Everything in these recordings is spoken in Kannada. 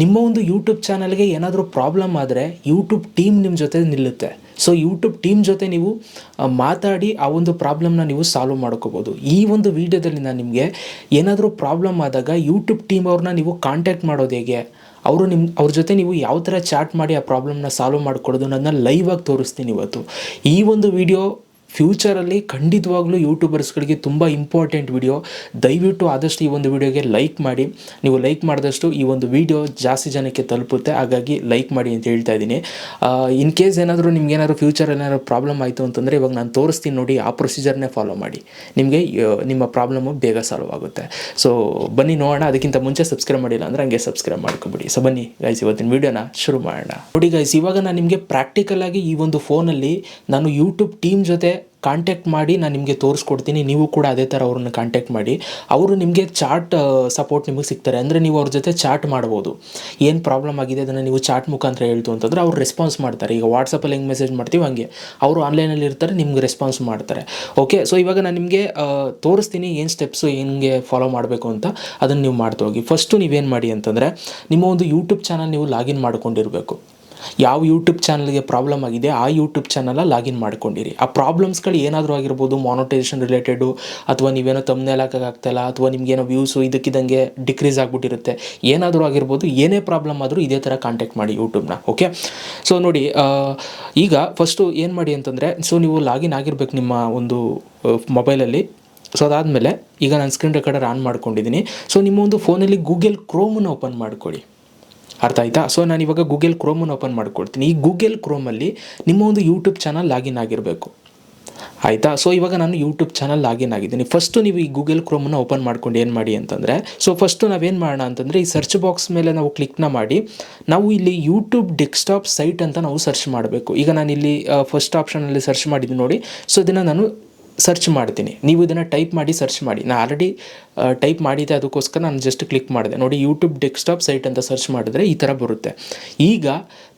ನಿಮ್ಮ ಒಂದು ಯೂಟ್ಯೂಬ್ ಚಾನಲ್ಗೆ ಏನಾದರೂ ಪ್ರಾಬ್ಲಮ್ ಆದರೆ ಯೂಟ್ಯೂಬ್ ಟೀಮ್ ನಿಮ್ಮ ಜೊತೆ ನಿಲ್ಲುತ್ತೆ. ಸೊ ಯೂಟ್ಯೂಬ್ ಟೀಮ್ ಜೊತೆ ನೀವು ಮಾತಾಡಿ ಆ ಒಂದು ಪ್ರಾಬ್ಲಮ್ನ ನೀವು ಸಾಲ್ವ್ ಮಾಡ್ಕೋಬೋದು. ಈ ಒಂದು ವಿಡಿಯೋದಲ್ಲಿ ನಾನು ನಿಮಗೆ ಏನಾದರೂ ಪ್ರಾಬ್ಲಮ್ ಆದಾಗ ಯೂಟ್ಯೂಬ್ ಟೀಮ್ ಅವ್ರನ್ನ ನೀವು ಕಾಂಟ್ಯಾಕ್ಟ್ ಮಾಡೋದು ಹೇಗೆ? ಅವರು ನಿಮ್ಮ ಅವ್ರ ಜೊತೆ ನೀವು ಯಾವ ಥರ ಚಾಟ್ ಮಾಡಿ ಆ ಪ್ರಾಬ್ಲಮ್ನ ಸಾಲ್ವ್ ಮಾಡ್ಕೊಡೋದು ನನ್ನ ಲೈವ್ ಆಗಿ ತೋರಿಸ್ತೀನಿ ಇವತ್ತು. ಈ ಒಂದು ವಿಡಿಯೋ ಫ್ಯೂಚರಲ್ಲಿ ಖಂಡಿತವಾಗ್ಲೂ ಯೂಟ್ಯೂಬರ್ಸ್ಗಳಿಗೆ ತುಂಬ ಇಂಪಾರ್ಟೆಂಟ್ ವಿಡಿಯೋ. ದಯವಿಟ್ಟು ಆದಷ್ಟು ಈ ಒಂದು ವಿಡಿಯೋಗೆ ಲೈಕ್ ಮಾಡಿ. ನೀವು ಲೈಕ್ ಮಾಡಿದಷ್ಟು ಈ ಒಂದು ವಿಡಿಯೋ ಜಾಸ್ತಿ ಜನಕ್ಕೆ ತಲುಪುತ್ತೆ. ಹಾಗಾಗಿ ಲೈಕ್ ಮಾಡಿ ಅಂತ ಹೇಳ್ತಾ ಇದ್ದೀನಿ. ಇನ್ ಕೇಸ್ ಏನಾದರೂ ನಿಮ್ಗೆ ಏನಾದರೂ ಫ್ಯೂಚರಲ್ಲಿ ಏನಾದರೂ ಪ್ರಾಬ್ಲಮ್ ಆಯಿತು ಅಂತಂದರೆ ಇವಾಗ ನಾನು ತೋರಿಸ್ತೀನಿ ನೋಡಿ, ಆ ಪ್ರೊಸೀಜರ್ನೇ ಫಾಲೋ ಮಾಡಿ. ನಿಮಗೆ ನಿಮ್ಮ ಪ್ರಾಬ್ಲಮ್ಮು ಬೇಗ ಸಾಲ್ವ್ ಆಗುತ್ತೆ. ಸೊ, ಬನ್ನಿ ನೋಡೋಣ. ಅದಕ್ಕಿಂತ ಮುಂಚೆ ಸಬ್ಸ್ಕ್ರೈಬ್ ಮಾಡಿಲ್ಲ ಅಂದರೆ ಹಂಗೆ ಸಬ್ಸ್ಕ್ರೈಬ್ ಮಾಡ್ಕೊಬಿಡಿ. ಸೊ, ಬನ್ನಿ ಗೈಸ್ ಇವತ್ತಿನ ವಿಡಿಯೋನ ಶುರು ಮಾಡೋಣ. ನೋಡಿ ಗೈಸ್ ಇವಾಗ ನಾನು ನಿಮಗೆ ಪ್ರಾಕ್ಟಿಕಲ್ ಆಗಿ ಈ ಒಂದು ಫೋನಲ್ಲಿ ನಾನು ಯೂಟ್ಯೂಬ್ ಟೀಮ್ ಜೊತೆ ಕಾಂಟ್ಯಾಕ್ಟ್ ಮಾಡಿ ನಾನು ನಿಮಗೆ ತೋರಿಸ್ಕೊಡ್ತೀನಿ, ನೀವು ಕೂಡ ಅದೇ ಥರ ಅವ್ರನ್ನ ಕಾಂಟ್ಯಾಕ್ಟ್ ಮಾಡಿ. ಅವರು ನಿಮಗೆ ಚಾಟ್ ಸಪೋರ್ಟ್ ನಿಮಗೆ ಸಿಗ್ತಾರೆ. ಅಂದರೆ ನೀವು ಅವ್ರ ಜೊತೆ ಚಾಟ್ ಮಾಡ್ಬೋದು. ಏನು ಪ್ರಾಬ್ಲಮ್ ಆಗಿದೆ, ಅದನ್ನು ನೀವು ಚಾಟ್ ಮುಖಾಂತರ ಹೇಳ್ತು ಅಂತಂದರೆ ಅವ್ರು ರೆಸ್ಪಾನ್ಸ್ ಮಾಡ್ತಾರೆ. ಈಗ ವಾಟ್ಸಪ್ಪಲ್ಲಿ ಹೆಂಗೆ ಮೆಸೇಜ್ ಮಾಡ್ತೀವಿ ಹಂಗೆ. ಅವರು ಆನ್ಲೈನಲ್ಲಿ ಇರ್ತಾರೆ, ನಿಮ್ಗೆ ರೆಸ್ಪಾನ್ಸ್ ಮಾಡ್ತಾರೆ. ಓಕೆ ಸೊ ಇವಾಗ ನಾನು ನಿಮಗೆ ತೋರಿಸ್ತೀನಿ ಏನು ಸ್ಟೆಪ್ಸು ಹೆಂಗೆ ಫಾಲೋ ಮಾಡಬೇಕು ಅಂತ, ಅದನ್ನು ನೀವು ಮಾಡ್ತಾ ಹೋಗಿ. ಫಸ್ಟು ನೀವೇನು ಮಾಡಿ ಅಂತಂದರೆ, ನಿಮ್ಮ ಒಂದು ಯೂಟ್ಯೂಬ್ ಚಾನಲ್ ನೀವು ಲಾಗಿನ್ ಮಾಡ್ಕೊಂಡಿರಬೇಕು. ಯಾವ ಯೂಟ್ಯೂಬ್ ಚಾನಲ್ಗೆ ಪ್ರಾಬ್ಲಮ್ ಆಗಿದೆ, ಆ ಯೂಟ್ಯೂಬ್ ಚಾನಲ ಲಾಗಿನ್ ಮಾಡ್ಕೊಂಡಿರಿ. ಆ ಪ್ರಾಬ್ಲಮ್ಸ್ಗಳು ಏನಾದರೂ ಆಗಿರ್ಬೋದು ಮಾನಿಟೈಸೇಷನ್ ರಿಲೇಟೆಡು ಅಥವಾ ನೀವೇನೋ ತಮ್ಮನೇಲ್ ಹಾಕೋಕ್ಕಾಗ್ತಾಯಿಲ್ಲ ಅಥವಾ ನಿಮಗೇನೋ ವ್ಯೂಸು ಇದಕ್ಕಿದ್ದಂಗೆ ಡಿಕ್ರೀಸ್ ಆಗಿಬಿಟ್ಟಿರುತ್ತೆ. ಏನಾದರೂ ಆಗಿರ್ಬೋದು, ಏನೇ ಪ್ರಾಬ್ಲಮ್ ಆದರೂ ಇದೇ ಥರ ಕಾಂಟ್ಯಾಕ್ಟ್ ಮಾಡಿ ಯೂಟ್ಯೂಬ್ನ ಓಕೆ ಸೊ ನೋಡಿ ಈಗ ಫಸ್ಟು ಏನು ಮಾಡಿ ಅಂತಂದರೆ ಸೊ ನೀವು ಲಾಗಿನ್ ಆಗಿರ್ಬೇಕು ನಿಮ್ಮ ಒಂದು ಮೊಬೈಲಲ್ಲಿ ಸೊ ಅದಾದಮೇಲೆ ಈಗ ನಾನು ಸ್ಕ್ರೀನ್ ರೆಕಾರ್ಡರ್ ಆನ್ ಮಾಡ್ಕೊಂಡಿದ್ದೀನಿ ಸೊ ನಿಮ್ಮ ಒಂದು ಫೋನಲ್ಲಿ ಗೂಗಲ್ ಕ್ರೋಮನ್ನು ಓಪನ್ ಮಾಡ್ಕೊಳ್ಳಿ. ಅರ್ಥ ಆಯ್ತಾ? ಸೊ ನಾನು ಇವಾಗ ಗೂಗಲ್ ಕ್ರೋಮನ್ನು ಓಪನ್ ಮಾಡ್ಕೊಡ್ತೀನಿ. ಈ ಗೂಗಲ್ ಕ್ರೋಮಲ್ಲಿ ನಿಮ್ಮ ಒಂದು ಯೂಟ್ಯೂಬ್ ಚಾನಲ್ ಲಾಗಿನ್ ಆಗಿರಬೇಕು. ಆಯಿತಾ? ಸೊ ಇವಾಗ ನಾನು ಯೂಟ್ಯೂಬ್ ಚಾನಲ್ ಲಾಗಿನ್ ಆಗಿದ್ದೀನಿ. ಫಸ್ಟು ನೀವು ಈ ಗೂಗಲ್ ಕ್ರೋಮನ್ನು ಓಪನ್ ಮಾಡ್ಕೊಂಡು ಏನು ಮಾಡಿ ಅಂತಂದರೆ ಸೊ ಫಸ್ಟು ನಾವೇನು ಮಾಡೋಣ ಅಂತಂದರೆ, ಈ ಸರ್ಚ್ ಬಾಕ್ಸ್ ಮೇಲೆ ನಾವು ಕ್ಲಿಕ್ನ ಮಾಡಿ, ನಾವು ಇಲ್ಲಿ ಯೂಟ್ಯೂಬ್ ಡೆಸ್ಕ್ಟಾಪ್ ಸೈಟ್ ಅಂತ ನಾವು ಸರ್ಚ್ ಮಾಡಬೇಕು. ಈಗ ನಾನು ಇಲ್ಲಿ ಫಸ್ಟ್ ಆಪ್ಷನಲ್ಲಿ ಸರ್ಚ್ ಮಾಡಿದ್ದೀನಿ ನೋಡಿ. ಸೊ ಇದನ್ನು ನಾನು ಸರ್ಚ್ ಮಾಡ್ತೀನಿ. ನೀವು ಇದನ್ನು ಟೈಪ್ ಮಾಡಿ ಸರ್ಚ್ ಮಾಡಿ. ನಾನು ಆಲ್ರೆಡಿ ಟೈಪ್ ಮಾಡಿದ್ದೆ ಅದಕ್ಕೋಸ್ಕರ ನಾನು ಜಸ್ಟ್ ಕ್ಲಿಕ್ ಮಾಡಿದೆ. ನೋಡಿ ಯೂಟ್ಯೂಬ್ ಡೆಸ್ಕ್ಟಾಪ್ ಸೈಟ್ ಅಂತ ಸರ್ಚ್ ಮಾಡಿದ್ರೆ ಈ ಥರ ಬರುತ್ತೆ. ಈಗ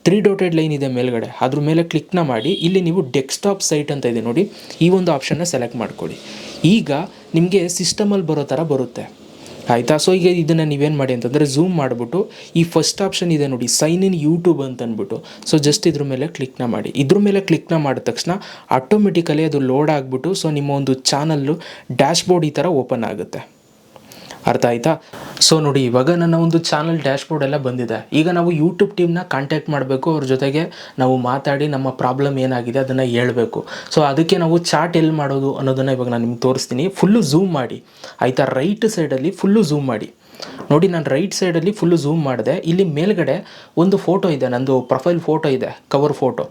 ತ್ರೀ ಡೋಟೆಡ್ ಲೈನ್ ಇದೆ ಮೇಲ್ಗಡೆ. ಅದ್ರ ಮೇಲೆ ಕ್ಲಿಕ್ನ ಮಾಡಿ. ಇಲ್ಲಿ ನೀವು ಡೆಸ್ಕ್ಟಾಪ್ ಸೈಟ್ ಅಂತ ಇದೆ ನೋಡಿ. ಈ ಒಂದು ಆಪ್ಷನ್ನ ಸೆಲೆಕ್ಟ್ ಮಾಡ್ಕೊಳ್ಳಿ. ಈಗ ನಿಮಗೆ ಸಿಸ್ಟಮಲ್ಲಿ ಬರೋ ಥರ ಬರುತ್ತೆ. ಆಯಿತಾ? ಸೊ ಈಗ ಇದನ್ನು ನೀವೇನು ಮಾಡಿ ಅಂತಂದರೆ ಝೂಮ್ ಮಾಡಿಬಿಟ್ಟು ಈ ಫಸ್ಟ್ ಆಪ್ಷನ್ ಇದೆ ನೋಡಿ ಸೈನ್ ಇನ್ ಯೂಟ್ಯೂಬ್ ಅಂತ ಅಂದ್ಬಿಟ್ಟು ಸೊ ಜಸ್ಟ್ ಇದ್ರ ಮೇಲೆ ಕ್ಲಿಕ್ನ ಮಾಡಿ. ಇದ್ರ ಮೇಲೆ ಕ್ಲಿಕ್ನ ಮಾಡಿದ ತಕ್ಷಣ ಆಟೋಮೆಟಿಕಲಿ ಅದು ಲೋಡ್ ಆಗಿಬಿಟ್ಟು ಸೊ ನಿಮ್ಮ ಒಂದು ಚಾನಲ್ಲು ಡ್ಯಾಶ್ಬೋರ್ಡ್ ಈ ಥರ ಓಪನ್ ಆಗುತ್ತೆ. ಅರ್ಥ ಆಯ್ತಾ? ಸೊ ನೋಡಿ, ಇವಾಗ ನನ್ನ ಒಂದು ಚಾನಲ್ ಡ್ಯಾಶ್ಬೋರ್ಡ್ ಎಲ್ಲ ಬಂದಿದೆ. ಈಗ ನಾವು ಯೂಟ್ಯೂಬ್ ಟೀಮ್ನ ಕಾಂಟ್ಯಾಕ್ಟ್ ಮಾಡಬೇಕು. ಅವ್ರ ಜೊತೆಗೆ ನಾವು ಮಾತಾಡಿ ನಮ್ಮ ಪ್ರಾಬ್ಲಮ್ ಏನಾಗಿದೆ ಅದನ್ನು ಹೇಳಬೇಕು. ಸೊ ಅದಕ್ಕೆ ನಾವು ಚಾಟ್ ಎಲ್ಲಿ ಮಾಡೋದು ಅನ್ನೋದನ್ನು ಇವಾಗ ನಾನು ನಿಮ್ಗೆ ತೋರಿಸ್ತೀನಿ. ಫುಲ್ಲು ಝೂಮ್ ಮಾಡಿ. ಆಯಿತಾ? ರೈಟ್ ಸೈಡಲ್ಲಿ ಫುಲ್ಲು ಝೂಮ್ ಮಾಡಿ. ನೋಡಿ, ನಾನು ರೈಟ್ ಸೈಡಲ್ಲಿ ಫುಲ್ಲು ಝೂಮ್ ಮಾಡಿದೆ. ಇಲ್ಲಿ ಮೇಲ್ಗಡೆ ಒಂದು ಫೋಟೋ ಇದೆ, ನಂದು ಪ್ರೊಫೈಲ್ ಫೋಟೋ ಇದೆ ಕವರ್ ಫೋಟೋ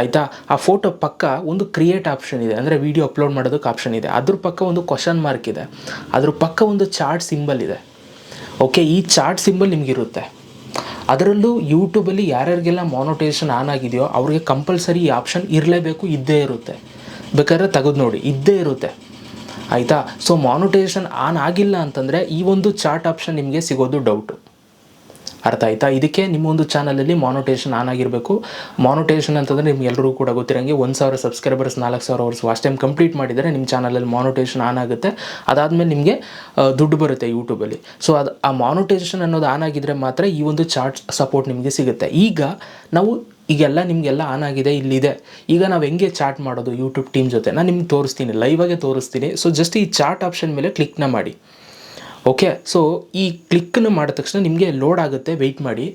ಆಯಿತಾ? ಆ ಫೋಟೋ ಪಕ್ಕ ಒಂದು ಕ್ರಿಯೇಟ್ ಆಪ್ಷನ್ ಇದೆ, ಅಂದರೆ ವಿಡಿಯೋ ಅಪ್ಲೋಡ್ ಮಾಡೋದಕ್ಕೆ ಆಪ್ಷನ್ ಇದೆ. ಅದ್ರ ಪಕ್ಕ ಒಂದು ಕ್ವಶನ್ ಮಾರ್ಕ್ ಇದೆ. ಅದ್ರ ಪಕ್ಕ ಒಂದು ಚಾರ್ಟ್ ಸಿಂಬಲ್ ಇದೆ. ಓಕೆ ಈ ಚಾರ್ಟ್ ಸಿಂಬಲ್ ನಿಮಗಿರುತ್ತೆ ಅದರಲ್ಲೂ ಯೂಟ್ಯೂಬಲ್ಲಿ ಯಾರ್ಯಾರಿಗೆಲ್ಲ ಮಾನಿಟೈಸೇಷನ್ ಆನ್ ಆಗಿದೆಯೋ ಅವ್ರಿಗೆ ಕಂಪಲ್ಸರಿ ಈ ಆಪ್ಷನ್ ಇರಲೇಬೇಕು, ಇದ್ದೇ ಇರುತ್ತೆ. ಬೇಕಾದ್ರೆ ತೆಗೆದು ನೋಡಿ, ಇದ್ದೇ ಇರುತ್ತೆ. ಆಯಿತಾ? ಸೊ ಮಾನಿಟೈಸೇಷನ್ ಆನ್ ಆಗಿಲ್ಲ ಅಂತಂದರೆ ಈ ಒಂದು ಚಾರ್ಟ್ ಆಪ್ಷನ್ ನಿಮಗೆ ಸಿಗೋದು ಡೌಟು ಅರ್ಥ ಆಯ್ತಾ? ಇದಕ್ಕೆ ನಿಮ್ಮ ಒಂದು ಚಾನಲಲ್ಲಿ ಮಾನಿಟೇಷನ್ ಆನ್ ಆಗಿರಬೇಕು. ಮಾನಿಟೇಷನ್ ಅಂತಂದರೆ ನಿಮ್ಗೆ ಎಲ್ಲರಿಗೂ ಕೂಡ ಗೊತ್ತಿರೋಂಗೆ ಒಂದು ಸಾವಿರ ಸಬ್ಸ್ಕ್ರೈಬರ್ಸ್ ನಾಲ್ಕು ಸಾವಿರ ಅವರ್ಸ್ ವಾಚ್ ಟೈಮ್ ಕಂಪ್ಲೀಟ್ ಮಾಡಿದರೆ ನಿಮ್ಮ ಚಾನಲಲ್ಲಿ ಮಾನಿಟೇಷನ್ ಆನ್ ಆಗುತ್ತೆ. ಅದಾದಮೇಲೆ ನಿಮಗೆ ದುಡ್ಡು ಬರುತ್ತೆ ಯೂಟ್ಯೂಬಲ್ಲಿ ಸೊ ಅದು, ಆ ಮಾನಿಟೇಷನ್ ಅನ್ನೋದು ಆನ್ ಆಗಿದ್ರೆ ಮಾತ್ರ ಈ ಒಂದು ಚಾರ್ಟ್ ಸಪೋರ್ಟ್ ನಿಮಗೆ ಸಿಗುತ್ತೆ. ಈಗ ನಾವು ಈಗೆಲ್ಲ ನಿಮಗೆಲ್ಲ ಆನ್ ಆಗಿದೆ, ಇಲ್ಲಿದೆ. ಈಗ ನಾವು ಹೆಂಗೆ ಚಾಟ್ ಮಾಡೋದು ಯೂಟ್ಯೂಬ್ ಟೀಮ್ ಜೊತೆ? ನಾನು ನಿಮ್ಗೆ ತೋರಿಸ್ತೀನಿ ಲೈವಾಗೆ ತೋರಿಸ್ತೀನಿ. ಸೊ ಜಸ್ಟ್ ಈ ಚಾಟ್ ಆಪ್ಷನ್ ಮೇಲೆ ಕ್ಲಿಕ್ನ ಮಾಡಿ. ಓಕೆ ಸೊ ಈ ಕ್ಲಿಕ್ಕನ್ನು ಮಾಡಿದ ತಕ್ಷಣ ನಿಮಗೆ ಲೋಡ್ ಆಗುತ್ತೆ ವೆಯ್ಟ್ ಮಾಡಿ.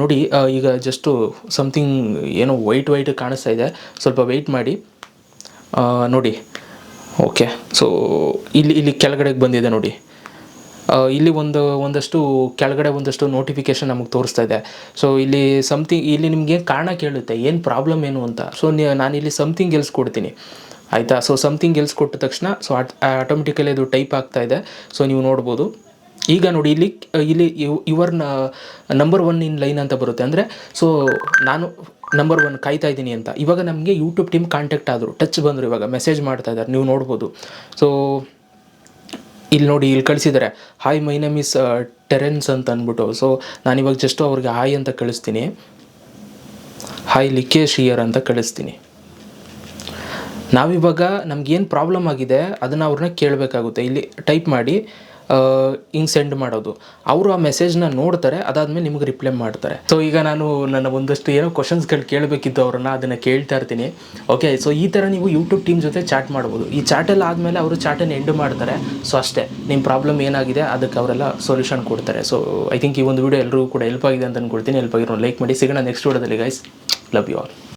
ನೋಡಿ ಈಗ ಜಸ್ಟು ಸಮಥಿಂಗ್ ಏನೋ ವೈಟ್ ವೈಟ್ ಕಾಣಿಸ್ತಾ ಇದೆ. ಸ್ವಲ್ಪ ವೆಯ್ಟ್ ಮಾಡಿ. ನೋಡಿ. ಓಕೆ ಸೊ ಇಲ್ಲಿ ಇಲ್ಲಿ ಕೆಳಗಡೆಗೆ ಬಂದಿದೆ ನೋಡಿ. ಇಲ್ಲಿ ಒಂದು, ಒಂದಷ್ಟು ಕೆಳಗಡೆ ಒಂದಷ್ಟು ನೋಟಿಫಿಕೇಶನ್ ನಮಗೆ ತೋರಿಸ್ತಾ ಇದೆ. ಸೊ ಇಲ್ಲಿ ಸಮಥಿಂಗ್ ಇಲ್ಲಿ ನಿಮಗೆ ಕಾರಣ ಕೇಳುತ್ತೆ, ಏನು ಪ್ರಾಬ್ಲಮ್ ಏನು ಅಂತ. ಸೊ ಇಲ್ಲಿ ಸಮಥಿಂಗ್ ಎಲ್ಸ್ ಕೊಡ್ತೀನಿ. ಆಯಿತಾ? ಸೊ ಸಮಥಿಂಗ್ ಎಲ್ಸ್ ಕೊಟ್ಟ ತಕ್ಷಣ ಸೊ ಆಟೋಮೆಟಿಕಲಿ ಅದು ಟೈಪ್ ಆಗ್ತಾ ಇದೆ. ಸೊ ನೀವು ನೋಡ್ಬೋದು. ಈಗ ನೋಡಿ, ಇಲ್ಲಿ ಇಲ್ಲಿ your number one in line ಅಂತ ಬರುತ್ತೆ. ಅಂದರೆ ಸೊ ನಾನು ನಂಬರ್ ಒನ್ ಕಾಯ್ತಾ ಇದ್ದೀನಿ ಅಂತ. ಇವಾಗ ನಮಗೆ ಯೂಟ್ಯೂಬ್ ಟೀಮ್ ಕಾಂಟ್ಯಾಕ್ಟ್ ಆದರು. ಟಚ್ ಬಂದರು ಇವಾಗ. ಮೆಸೇಜ್ ಮಾಡ್ತಾ ಇದ್ದಾರೆ ನೀವು ನೋಡ್ಬೋದು. ಸೊ ಇಲ್ಲಿ ನೋಡಿ, ಇಲ್ಲಿ ಕಳಿಸಿದ್ದಾರೆ hi my name is Terence ಅಂತ ಅಂದ್ಬಿಟ್ಟು. ಸೊ ನಾನಿವಾಗ ಜಸ್ಟ್ ಅವ್ರಿಗೆ ಹಾಯ್ ಅಂತ ಕಳಿಸ್ತೀನಿ. ಹಾಯ್ ಲಿಕೇಶ್ ಇಯರ್ ಅಂತ ಕಳಿಸ್ತೀನಿ. ನಾವಿವಾಗ ನಮಗೇನು ಪ್ರಾಬ್ಲಮ್ ಆಗಿದೆ, ಅದನ್ನು ಅವ್ರನ್ನ ಕೇಳಬೇಕಾಗುತ್ತೆ. ಇಲ್ಲಿ ಟೈಪ್ ಮಾಡಿ ಹಿಂಗೆ ಸೆಂಡ್ ಮಾಡೋದು. ಅವರು ಆ ಮೆಸೇಜ್ನ ನೋಡ್ತಾರೆ, ಅದಾದಮೇಲೆ ನಿಮ್ಗೆ ರಿಪ್ಲೈ ಮಾಡ್ತಾರೆ. ಸೊ ಈಗ ನಾನು ನನ್ನ ಒಂದಷ್ಟು ಏನೋ ಕ್ವಶನ್ಸ್ಗಳು ಕೇಳಬೇಕಿದ್ದು ಅವ್ರನ್ನ, ಅದನ್ನು ಕೇಳ್ತಾ ಇರ್ತೀನಿ. ಓಕೆ ಸೊ ಈ ಥರ ನೀವು ಯೂಟ್ಯೂಬ್ ಟೀಮ್ ಜೊತೆ ಚಾಟ್ ಮಾಡ್ಬೋದು. ಈ ಚಾಟಲ್ಲಿ ಆದಮೇಲೆ ಅವರು ಚಾಟನ್ನು ಎಂಡ್ ಮಾಡ್ತಾರೆ. ಸೊ ಅಷ್ಟೇ. ನಿಮ್ಮ ಪ್ರಾಬ್ಲಮ್ ಏನಾಗಿದೆ, ಅದಕ್ಕೆ ಅವರೆಲ್ಲ ಸೊಲ್ಯೂಷನ್ ಕೊಡ್ತಾರೆ. ಸೊ ಐ ಥಿಂಕ್ ಈ ಒಂದು ವೀಡಿಯೋ ಎಲ್ಲರಿಗೂ ಕೂಡ ಹೆಲ್ಪ್ ಆಗಿದೆ ಅಂತ ಅನ್ಕೊಳ್ತೀನಿ. ಹೆಲ್ಪ್ ಆಗಿರೋ ಲೈಕ್ ಮಾಡಿ. ಸಿಗೋಣ ನೆಕ್ಸ್ಟ್ ವೀಡಿಯೋದಲ್ಲಿ ಗೈಸ್ ಲವ್ ಯು ಆಲ್